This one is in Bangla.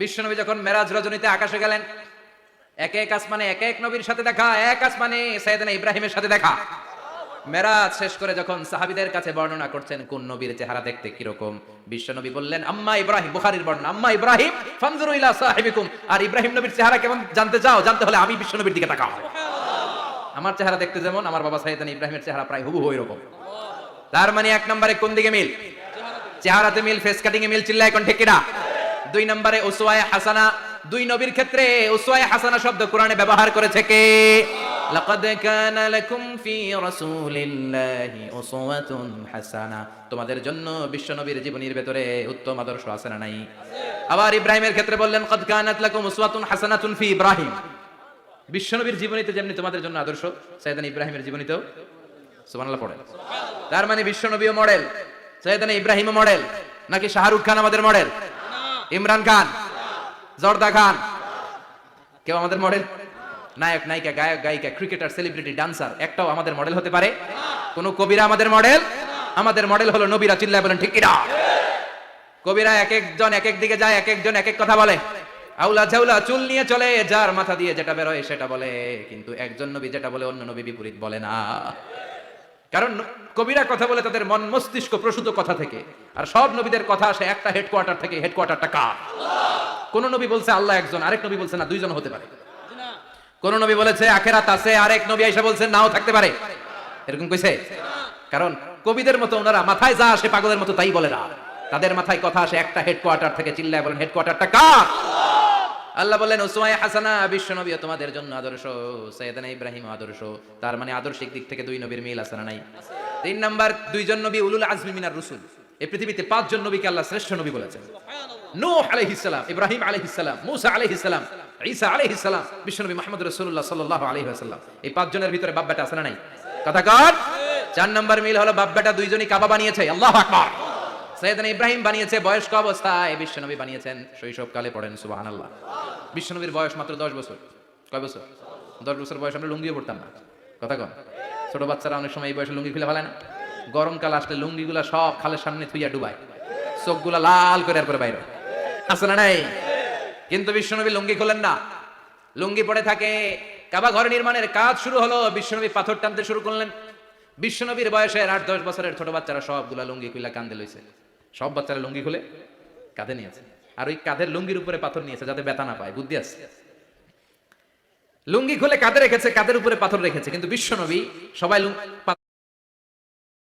বিশ্বনবী যখন মেরাজ রজনীতে আকাশে গেলেন, এক এক আসমানে, এক এক নবীর সাথে দেখা, এক আসমানে সাইয়েদনা ইব্রাহিমের সাথে দেখা। মেরাজ শেষ করে যখন সাহাবিদের কাছে বর্ণনা করছেন, কোন নবীর চেহারা দেখতে কীরকম, বিশ্বনবী বললেন, আম্মা ইব্রাহিম, বুখারীর বর্ণনা, আম্মা ইব্রাহিম, ফানজুরু ইলা সাহিবিকুম। আর ইব্রাহিম নবীর চেহারা কেমন জানতে চাও, জানতে হলে আমি বিশ্বনবীর দিকে তাকাও। আমার চেহারা দেখতে যেমন, আমার বাবা সাইয়েদনা ইব্রাহিমের চেহারা প্রায় হুবহু এরকম। তার মানে এক নম্বরে কোন দিকে মিল? চেহারাতে মিল, ফেস কাটিং এ মিল চিল্লা এখন ঠিক কিনা? দুই নম্বরে উসওয়ায়ে হাসানা, দুই নবীর ক্ষেত্রে উসওয়ায়ে হাসানা শব্দ কোরআনে ব্যবহার করেছে কে? লাকাদ কানা লাকুম ফি রাসূলিল্লাহি উসওয়াতুন হাসানা। তোমাদের জন্য বিশ্ব নবীর জীবনীর ভেতরে উত্তম আদর্শ আছে না নাই? আবার ইব্রাহিমের ক্ষেত্রে বললেন, কদ কানাত লাকুম উসওয়াতুন হাসানাতুন ফি ইব্রাহিম। বিশ্বনবীর জীবনীতে যেমনি তোমাদের জন্য আদর্শ সাইয়েদান ইব্রাহিমের জীবনীতেও। সুবহানাল্লাহ পড়ে তার মানে বিশ্বনবীও মডেল সৈয়দানা ইব্রাহিম মডেল নাকি শাহরুখ খান আমাদের মডেল ইমরান খান। জর্দা খান। কেউ আমাদের মডেল নায়ক, নায়িকা, গায়ক, গায়িকা ক্রিকেটার সেলিব্রিটি ডান্সার একটাও আমাদের মডেল হতে পারে? কোন কবিরা আমাদের মডেল আমাদের মডেল হলো নবীরা চিল্লায় বলেন, ঠিক কিনা? কবিরা এক একজন এক এক দিকে যায়, এক একজন এক এক কথা বলে। আউলা ঝাউলা চুল নিয়ে চলে, যার মাথা দিয়ে যেটা বেরোয় সেটা বলে। কিন্তু একজন নবী যেটা বলে, অন্য নবী বিপরীত বলে না। কারণ কবিরা কথা বলে তাদের মন মস্তিষ্ক প্রসূত কথা থেকে। আর সব নবীদের কথা আসে একটা হেডকোয়ার্টার থেকে হেডকোয়ার্টারটা কার? কোন নবী বলছে আল্লাহ একজন, আরেক নবী বলছে না, দুইজন হতে পারে। কোন নবী বলেছে আখেরাত আছে, আরেক নবী এসে বলছে নাও থাকতে পারে। এরকম কইছে? কারণ কবিদের মতো ওনারা মাথায় যা আসে পাগলের মতো তাই বলে না। তাদের মাথায় কথা আসে একটা হেডকোয়ার্টার থেকে, চিল্লায় বলেন হেডকোয়ার্টারটা কার? আল্লাহ বললেন ওসমায় হাসানা, বিশ্ব নবী তোমাদের জন্য আদর্শ। সৈয়দানা ইব্রাহিম আদর্শ। তার মানে আদর্শিক দিক থেকে দুই নবীর মিল আছে না নাই? তিন নাম্বার, দুইজন নবী উলুল আজমি মিনার রসুল। এই পৃথিবীতে পাঁচজন নবীকে আল্লাহ শ্রেষ্ঠ নবী বলেছেন। নূহ ইব্রাহিম ঈসা বিশ্বনবী মুহাম্মদ রাসূলুল্লাহ সাল্লাল্লাহু আলাইহি ওয়াসাল্লাম। এই পাঁচজনের ভিতরে বাপ আছে নাই? কথা চার নাম্বার মিল হলো বাপ দুইজনই কাবা বানিয়েছে। আল্লাহু আকবার। সৈয়দনা ইব্রাহিম বানিয়েছে, বয়স্ক অবস্থায় বিশ্বনবী বানিয়েছেন। শৈশবকালে পড়েন, সুবহানাল্লাহ। বিশ্বনবীর বয়স মাত্র দশ বছর। কয় বছর? দশ বছর বয়স আমরা লুঙ্গিও পড়তাম না। কথা কন। ছোট বাচ্চারা অনেক সময় এই বয়সে লুঙ্গি খুলে ফেলে না। গরমকাল আসলে লুঙ্গিগুলা সব খালের সামনে থুইয়া ডুবায়। চোখগুলা লাল করে এরপরে বাইরে। আছে না নাই? কিন্তু বিশ্বনবী লুঙ্গি খোলেন না। লুঙ্গি পড়ে থাকে, কাবা ঘর নির্মাণের কাজ শুরু হলো, বিশ্বনবী পাথর টানতে শুরু করলেন। বিশ্বনবীর বয়সের আট, দশ বছরের ছোট বাচ্চারা সবগুলা লুঙ্গি খুলে কান্দে লইছে। সব বাচ্চারা লুঙ্গি খুলে কাঁধে নিয়েছে আর ওই কাঁধের লুঙ্গির উপরে পাথর নিয়েছে যাতে ব্যথা না পায়, বুদ্ধি আছে? লুঙ্গি খুলে কাঁধে রেখেছে? কাঁধের উপরে পাথর রেখেছে? কিন্তু বিশ্বনবী সবাই